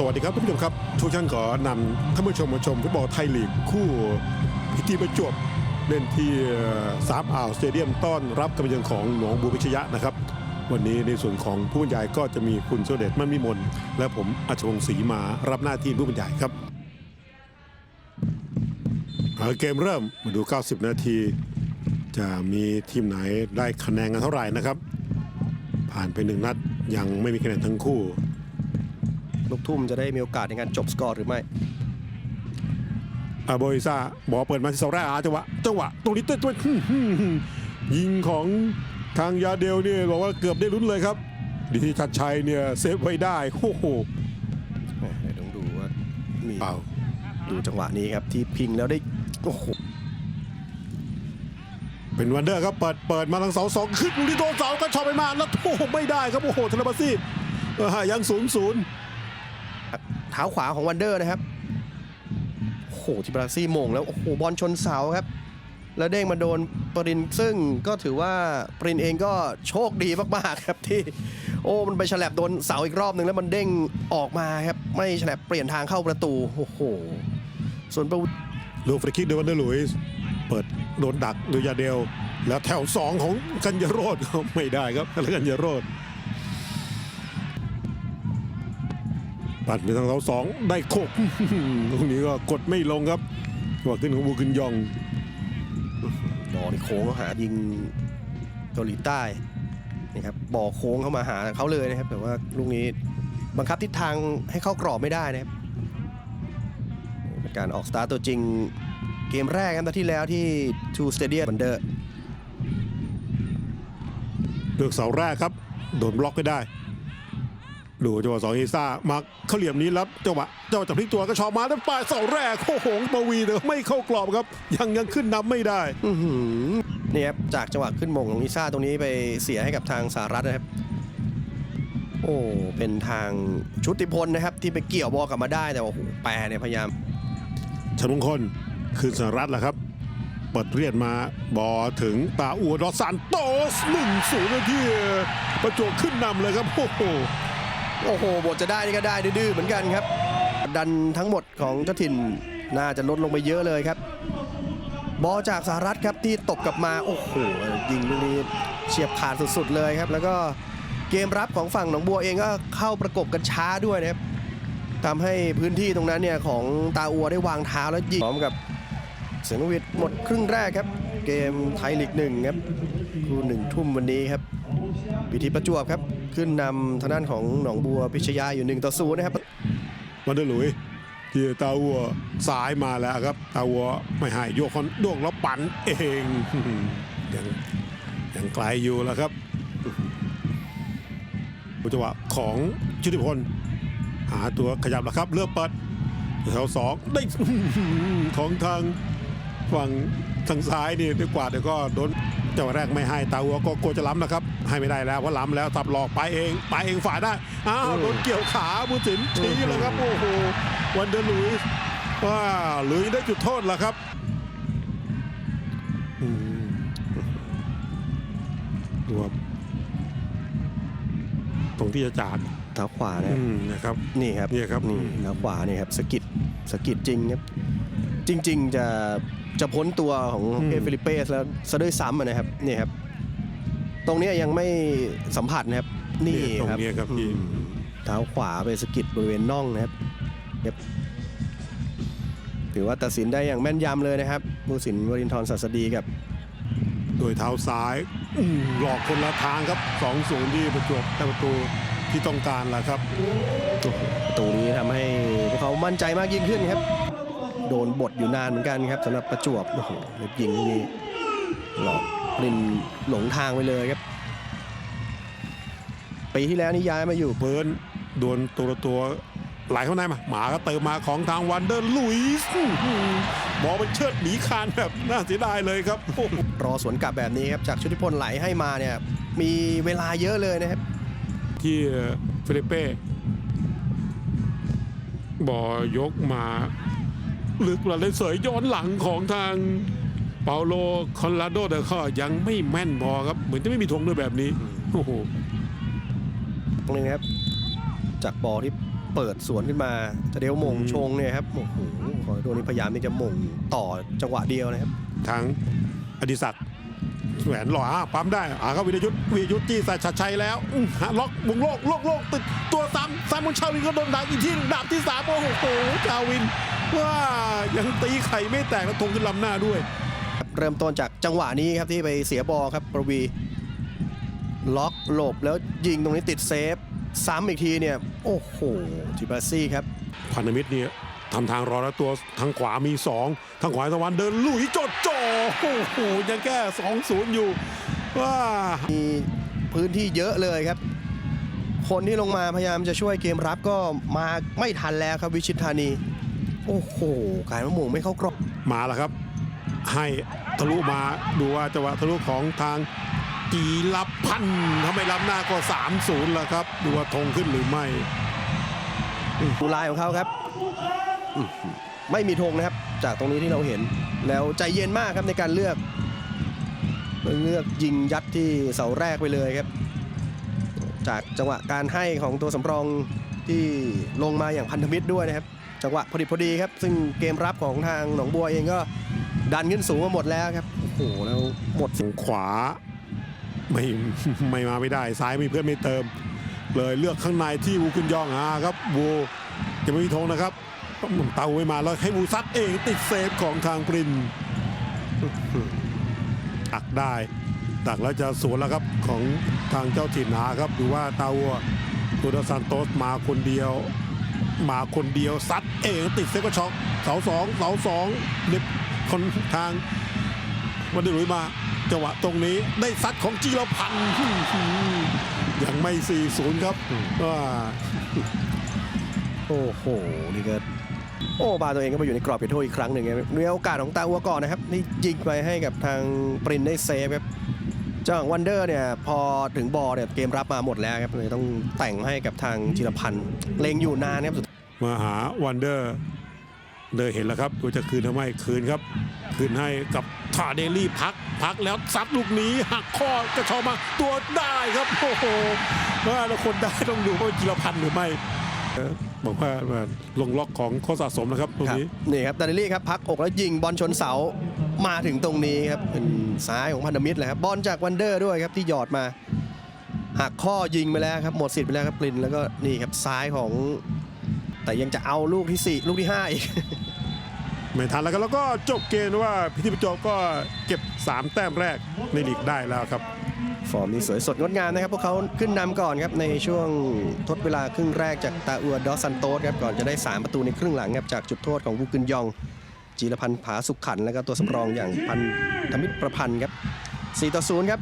สวัสดีครับท่านผู้ชมครับ ทุกท่านขอนำท่านผู้ชมมาชมฟุตบอลไทยลีกคู่พิธีประจวบเล่นที่สามอ่าวสเตเดียมต้อนรับกำลังของหนองบัวพิชยะนะครับ วันนี้ในส่วนของผู้บรรยายก็จะมีคุณโซเดชมันมิมลและผมอัชวงศรีมารับหน้าที่ผู้บรรยายครับเอาเกมเริ่มมาดู 90 นาที จะมีทีมไหนได้คะแนนกันเท่าไหร่นะครับ ผ่านไปหนึ่งนัดยังไม่มีคะแนนทั้งคู่ ลูกทุ่มจะได้มีโอกาสในการจบสกอร์หรือไม่อาโบอิซาบอลเปิดมาที่เสาแรกอาจังหวะจังหวะตรงนี้เต้นตัวยิงของทางยาเดลเนี่ยบอกว่าเกือบได้ลุ้นเลยครับ ดีที่ชัดชัยเนี่ยเซฟไว้ได้โอ้โหแหม่เดี๋ยวต้องดูว่ามีเปล่าดูจังหวะนี้ครับที่พิงแล้วได้โอ้โหเป็นวันเดอร์ครับเปิดเปิดมาทางเสาสองขึ้นลูกที่โดนเสาก็ชอบไปมาแล้วโอ้โหไม่ได้ครับโอ้โหเทเลบาซี่เออยังศูนย์ศูนย์ เท้าขวาของวันเดอร์นะครับ โอ้โหที่บราซี่มงแล้ว โอ้โห บอลชนเสาครับ แล้วเด้งมาโดนปรินซึ่งก็ถือว่าปรินเองก็โชคดีมากๆครับที่ โอ้ มันไปฉลับโดนเสาอีกรอบหนึ่งแล้วมันเด้งออกมาครับ ไม่ฉลับเปลี่ยนทางเข้าประตู โอ้โห ส่วนประลูกฟรีคิกโดยวันเดอร์หลุยส์เปิดโดนดักโดยยาเดลแล้วแถวสองของกัญญาโรดก็ไม่ได้ครับแล้วกัญญาโรด ปัดไปทางเสาสองได้โคกตรงนี้ก็กดไม่ลงครับหัวขึ้นของบูกินยองบอลนี่โค้งเขาหายิงเกาหลีใต้นี่ครับบอลโค้งเข้ามาหาเขาเลยนะครับ แต่ว่าลูกนี้บังคับทิศทางให้เข้ากรอบไม่ได้นะครับเป็นการออกสตาร์ตัวจริงเกมแรกครับที่แล้วที่ทูสเตเดียมบันเดอร์เลือกเสาแรกครับ โดนบล็อกไม่ได้ ดูจังหวะสองอีซ่ามาเข้าเหลี่ยมนี้แล้วจังหวะจังหวะจับพลิกตัวก็ชอบมาแล้วปลายเสาแรกโอ้โหปวีแต่ไม่เข้ากรอบครับ ยังยังขึ้นนำไม่ได้อื้อหือนี่ครับจากจังหวะขึ้นมงของลิซ่าตรงนี้ไปเสียให้กับทางสหรัฐนะครับ โอ้เป็นทางชุติพลนะครับ ที่ไปเกี่ยวบอลกลับมาได้แต่ว่าโอ้โหแปรเนี่ยพยายามชนมงคลคือสหรัฐแหละครับเปิดเรียนมาบอถึงตาอัวดอสซานโตสหนึ่งศูนย์ที่ประจวบขึ้นนำเลยครับโอ้โห โอ้โห บทจะได้นี่ก็ได้ดื้อเหมือนกันครับ ดันทั้งหมดของเจ้าถิ่นน่าจะลดลงไปเยอะเลยครับ บอลจากสหรัฐครับที่ตบกลับมาโอ้โหยิงลูกนี้เฉียบขาดสุดๆเลยครับ แล้วก็เกมรับของฝั่งหนองบัวเองก็เข้าประกบกันช้าด้วยนะครับทำให้พื้นที่ตรงนั้นเนี่ยของตาอัวได้วางเท้าแล้วยิงพร้อมกับเสียงนกหวิดหมดครึ่งแรกครับ เกมไทยลีกหนึ่งครับคู่หนึ่งทุ่มวันนี้ครับ พิธีประจวบครับ ขึ้นนำทางด้านของหนองบัวพิชยาอยู่1ต่อ0นะครับวันเดอร์หลุยที่ตาอัวสายมาแล้วครับ ตาอัวไม่ให้โยกคอนโยกแล้วปั่นเองยังยังไกลอยู่แล้วครับจังหวะของชุติพลหาตัวขยับแล้วครับ เลือกเปิดแถวสองได้ของทางฝั่งทางซ้ายนี่ด้วยกว่าเดี๋ยวก็โดน จังหวะแรกไม่ให้ตาหัวก็กลัวจะล้ำนะครับ ให้ไม่ได้แล้วเพราะล้ำแล้วสับหลอกไปเอง ไปเองฝ่ายได้ อ้าวโดนเกี่ยวขาบุญสินทีแล้วครับ โอ้โหวันเดอร์ลุยส์ว่าหลุยส์ได้จุดโทษแล้วครับอืมดูครับตรงที่จะจากเท้าขวานะคอืรับมนะครับนี่ครับนี่ครับนี่เท้าขวานี่ครับสะกิดสะกิดจริงครับ จริง ๆ จะจะพ้นตัวของอืมเอฟิลิเปสแล้วซะด้วยซ้ำอะนะครับนี่ครับ ตรงเนี้ยยังไม่สัมผัสนะครับ นี่ตรงครับนี้ครับพี่อืมเท้าขวาไปสะกิดบริเวณน่องนะครับครับถือว่าตัดสินได้อย่างแม่นยำเลยนะครับผู้สินวรินทร์ศัสดีกับ โดยเท้าซ้ายอืมหลอกคนละทางครับ2อศูนย์ที่ประจวบได้ประตูที่ต้องการแหละครับ ประตูนี้ทำให้พวกเขามั่นใจมากยิ่งขึ้นครับ โดนบทอยู่นานเหมือนกันครับสำหรับประจวบโอ้โหเล็บยิงลูกนี้หลอกปรินหลงทางไปเลยครับ ปีที่แล้วนี่ย้ายมาอยู่เบิร์นโดนตัวละตัวไหลเข้าในมาหมาก็เติมมาของทางวันเดอร์ลุยส์อื้อหือบอลมันเชิดหนีคานแบบน่าเสียดายเลยครับโอ้โหรอสวนกลับแบบนี้ครับจากชุติพลไหลให้มาเนี่ยมีเวลาเยอะเลยนะครับ ที่ฟิลิปเป้บอลยกมา ลึกละเลยเสยย้อนหลังของทางเปาโลคอนราโดเดอร์ข้อยังไม่แม่นพอครับ เหมือนจะไม่มีธงด้วยแบบนี้โอ้โหตรงนี้นะครับ จากบอลที่เปิดสวนขึ้นมาจะเดียวมงชงเนี่ยครับโอ้โหขอโดนนี่พยายามที่จะมงต่อจังหวะเดียวนะครับทางอดิศักดิ์แหวนหล่ออะปั๊มได้อ่าครับวิรยุทธ์วิรยุทธ์จี้ใส่ชัดชัยแล้วอื้อหาล็อกวงโลกโลกโลกติดตัวซ้ำซ้ำบนชาวินก็โดนดักอีกทีหนึ่งดาบที่สามโอ้โหชาวิน ว่ายังตีไข่ไม่แตกแล้วทงขึ้นลำหน้าด้วย เริ่มต้นจากจังหวะนี้ครับที่ไปเสียบอลครับประวี ล็อกหลบแล้วยิงตรงนี้ติดเซฟ ซ้ำอีกทีเนี่ย โอ้โหจิบาซี่ครับพันธมิตรเนี่ยทำทางรอแล้วตัวทางขวามี 2 ทางขวาตะวันเดินลุยจดจ่อโอ้โหยังแก้2-0 อยู่ว่ามีพื้นที่เยอะเลยครับ คนที่ลงมาพยายามจะช่วยเกมรับก็มาไม่ทันแล้วครับวิชิตธานี โอ้โหการมะม่วงไม่เข้ากรอบมาแล้วครับ ให้ทะลุมาดูว่าจังหวะทะลุของทางกีรพันธ์ทำไมล้ำหน้าก็3-0แล้วครับ ดูว่าธงขึ้นหรือไม่ดูลายของเขาครับอื้อหือไม่มีธงนะครับ จากตรงนี้ที่เราเห็น แล้วใจเย็นมากครับในการเลือก เลือกยิงยัดที่เสาแรกไปเลยครับ จากจังหวะการให้ของตัวสำรองที่ลงมาอย่างพันธมิตรด้วยนะครับ จังหวะพอดีพอดีครับ ซึ่งเกมรับของทางหนองบัวเองก็ดันขึ้นสูงมาหมดแล้วครับ โอ้โห แล้วหมดขวา ไม่ไม่มาไม่ได้ ซ้ายมีเพื่อนไม่เติม เลยเลือกข้างในที่วูกุนยองอาครับวูจะไม่มีธงนะครับเตาไม่มาแล้วให้วูซัดเองติดเซฟของทางปรินตักได้ตักแล้วจะสวนแล้วครับของทางเจ้าถิ่นหาครับดูว่าตาวัวตัวซานโตสมาคนเดียว มาคนเดียวซัดเองติดเซฟก็ช็อกเสาสองเสาสองเด็บคนทางวันนี้หลุยมาจังหวะตรงนี้ได้ซัดของจีรพันธ์อื้อหือยังไม่ 4-0 ครับว่าโอ้โหนี่ก็โอ้บาตัวเองก็ไปอยู่ในกรอบเขตโทษอีกครั้งหนึ่งครับในโอกาสของตาอัวก่อนนะครับ นี่ยิงไปให้กับทางปรินได้เซฟครับ เจ้าของวันเดอร์เนี่ยพอถึงบอลเนี่ยเกมรับมาหมดแล้วครับเลยต้องแต่งให้กับทางจิรพันธ์เลงอยู่นานครับสุดมาหาวันเดอร์เดอร์เห็นแล้วครับว่าจะคืนทำไมคืนครับ คืนให้กับทาเดลี่พักพักแล้วซัดลูกนี้หักข้อกระชอมาตัวได้ครับโอ้โหว่าแล้วคนได้ต้องดูว่าจิรพันธ์หรือไม่ บอกว่าว่าลงล็อกของโค้ชสะสมนะครับตรงครับนี้นี่ครับดานิลี่ครับพักอกแล้วยิงบอลชนเสามาถึงตรงนี้ครับเป็นซ้ายของพันธมิตรเลยครับบอลจากวันเดอร์ด้วยครับที่หยอดมาหักข้อยิงไปแล้วครับหมดสิทธิ์ไปแล้วครับปรินแล้วก็นี่ครับซ้ายของ แต่ยังจะเอาลูกที่สี่ลูกที่ห้าอีกไม่ทันแล้วครับแล้วก็จบเกมว่าพิธีประจบก็เก็บ 3 แต้มแรกในลีกได้แล้วครับ ฟอร์มนี่สวยสดงดงามนะครับ พวกเขาขึ้นนำก่อนครับในช่วงทดเวลาครึ่งแรกจากตาอัวดอสซันโตสครับก่อนจะได้ 3 ประตูในครึ่งหลังครับจากจุดโทษของวูกึนยอง จีรพันธ์ผาสุขขัน แล้วก็ตัวสำรองอย่างพันธมิตรประพันธ์ครับ4ต่อ0ครับ